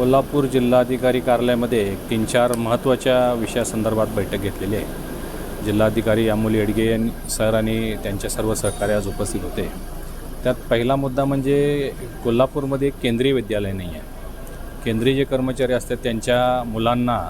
कोल्हापूर जिल्हाधिकारी कार्यालयामध्ये तीन चार महत्त्वाच्या विषयासंदर्भात बैठक घेतलेली आहे. जिल्हाधिकारी अमोल येडगे सर आणि त्यांच्या सर्व सहकार्य आज उपस्थित होते. त्यात पहिला मुद्दा म्हणजे कोल्हापूरमध्ये एक केंद्रीय विद्यालय नाही आहे. केंद्रीय जे कर्मचारी असतात त्यांच्या मुलांना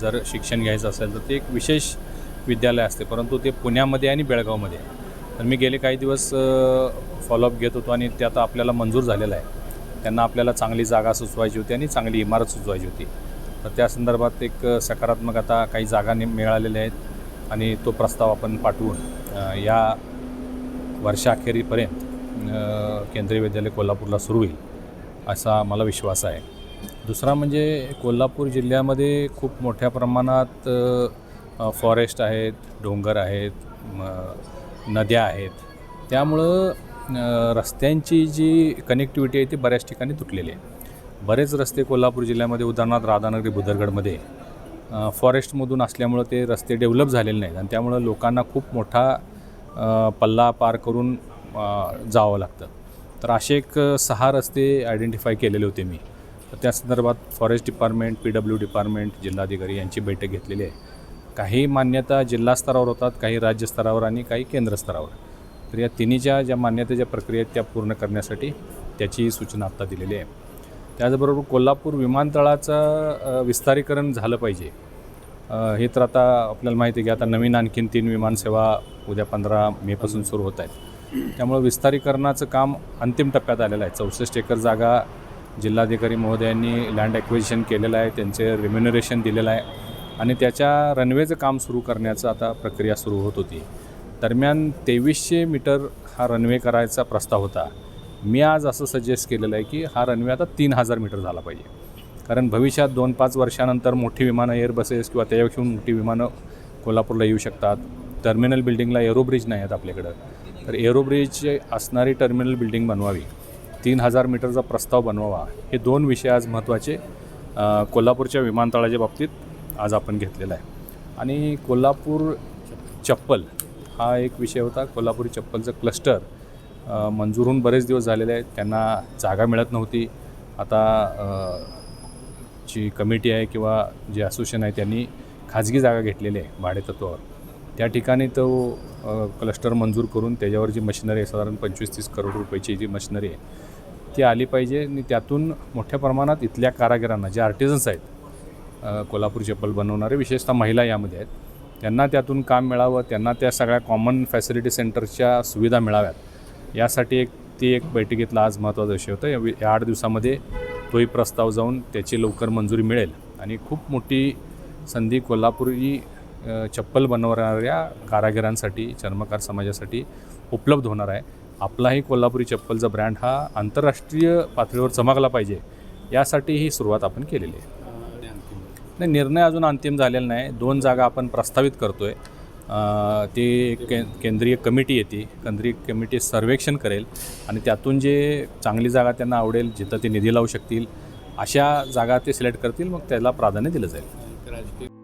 जर शिक्षण घ्यायचं असेल तर ते एक विशेष विद्यालय असते परंतु ते पुण्यामध्ये आणि बेळगावमध्ये तर मी गेले काही दिवस फॉलोअप घेत होतो आणि ते आता आपल्याला मंजूर झालेलं आहे. त्यांना आपल्याला चांगली जागा सुचवायची होती आणि चांगली इमारत सुचवायची होती. तर त्या संदर्भात एक सकारात्मक आता काही जागा मिळालेल्या आहेत आणि तो प्रस्ताव आपण पाठवून या वर्षाखेरीपर्यंत केंद्रीय विद्यालय कोल्हापूरला सुरू होईल असा मला विश्वास आहे. दुसरा म्हणजे कोल्हापूर जिल्ह्यामध्ये खूप मोठ्या प्रमाणात फॉरेस्ट आहेत डोंगर आहेत नद्या आहेत. त्यामुळं रस्त्यांची जी कनेक्टिव्हिटी आहे ती बऱ्याच ठिकाणी तुटलेली आहे. बरेच रस्ते कोल्हापूर जिल्ह्यामध्ये उदाहरणार्थ राधानगरी बुदरगडमध्ये फॉरेस्टमधून असल्यामुळं ते रस्ते डेव्हलप झालेले नाहीत. आणि त्यामुळं लोकांना खूप मोठा पल्ला पार करून जावं लागतं. तर असे एक सहा रस्ते आयडेंटिफाय केलेले होते मी. तर त्या संदर्भात forest department P W department जिल्हाधिकारी यांची बैठक घेतलेली आहे. काही मान्यता जिल्हा स्तरावर होतात काही राज्य स्तरावर आणि काही केंद्र स्तरावर. तर या तिन्हीच्या ज्या मान्यतेच्या प्रक्रिया आहेत त्या पूर्ण करण्यासाठी त्याची सूचना आत्ता दिलेली आहे. त्याचबरोबर कोल्हापूर विमानतळाचं विस्तारीकरण झालं पाहिजे. हे तर आता आपल्याला माहिती आहे की आता नवीन आणखीन तीन विमानसेवा उद्या पंधरा मेपासून सुरू होत आहेत. त्यामुळं विस्तारीकरणाचं काम अंतिम टप्प्यात आलेलं आहे. चौसष्ट एकर जागा जिल्हाधिकारी महोदयांनी लँड ॲक्विजिशन केलेलं आहे त्यांचे रिम्युनरेशन दिलेलं आहे आणि त्याच्या रनवेचं काम सुरू करण्याचं आता प्रक्रिया सुरू होत होती. दरम्यान तेवीसशे मीटर हा रनवे करायचा प्रस्ताव होता. मी आज असं सजेस्ट केलेलं आहे की हा रनवे आता तीन हजार मीटर झाला पाहिजे. कारण भविष्यात दोन पाच वर्षानंतर मोठी विमानं एअरबसेस किंवा त्यापेक्षा मोठी विमानं कोल्हापूरला येऊ शकतात. टर्मिनल बिल्डिंगला एरोब्रिज नाही आहेत आपल्याकडं. तर एरोब्रिज असणारी टर्मिनल बिल्डिंग बनवावी. तीन हजार मीटरचा प्रस्ताव बनवावा. हे दोन विषय आज महत्त्वाचे कोल्हापूरच्या विमानतळाच्या बाबतीत आज आपण घेतलेला आहे. आणि कोल्हापूर चप्पल हा एक विषय होता. कोल्हापुरी चप्पलचं क्लस्टर मंजूरहून मंजूर होऊन बरेच दिवस झालेले आहेत. त्यांना जागा मिळत नव्हती. आता जी कमिटी आहे किंवा जे असोसिएशन आहे त्यांनी खाजगी जागा घेतलेली आहे भाडेतत्वावर. त्या ठिकाणी तो क्लस्टर मंजूर करून त्याच्यावर जी मशिनरी आहे साधारण पंचवीस तीस करोड रुपयाची जी मशिनरी आहे ती आली पाहिजे. आणि त्यातून मोठ्या प्रमाणात इथल्या कारागिरांना जे आर्टिझन्स आहेत कोल्हापूर चप्पल बनवणारे विशेषतः महिला यामध्ये आहेत त्यांना त्यातून काम मिळावं त्यांना त्या सगळ्या कॉमन फॅसिलिटी सेंटरच्या सुविधा मिळाव्यात. यासाठी एक ती एक बैठकीतला आज महत्त्वाचा विषय होता. या आठ दिवसामध्ये तोही प्रस्ताव जाऊन त्याची लवकर मंजुरी मिळेल. आणि खूप मोठी संधी कोल्हापुरी चप्पल बनवणाऱ्या कारागिरांसाठी चर्मकार समाजासाठी उपलब्ध होणार आहे. आपलाही कोल्हापुरी चप्पलचा ब्रँड हा आंतरराष्ट्रीय पातळीवर चमकला पाहिजे. यासाठी ही सुरुवात आपण केलेली आहे. नाही निर्णय अजून अंतिम झालेला नाही. दोन जागा आपण प्रस्तावित करतो आहे ते के केंद्रीय कमिटी येते. केंद्रीय कमिटी सर्वेक्षण करेल. आणि त्यातून जे चांगली जागा त्यांना आवडेल जिथं ते निधी लावू शकतील अशा जागा ते सिलेक्ट करतील मग त्याला प्राधान्य दिलं जाईल.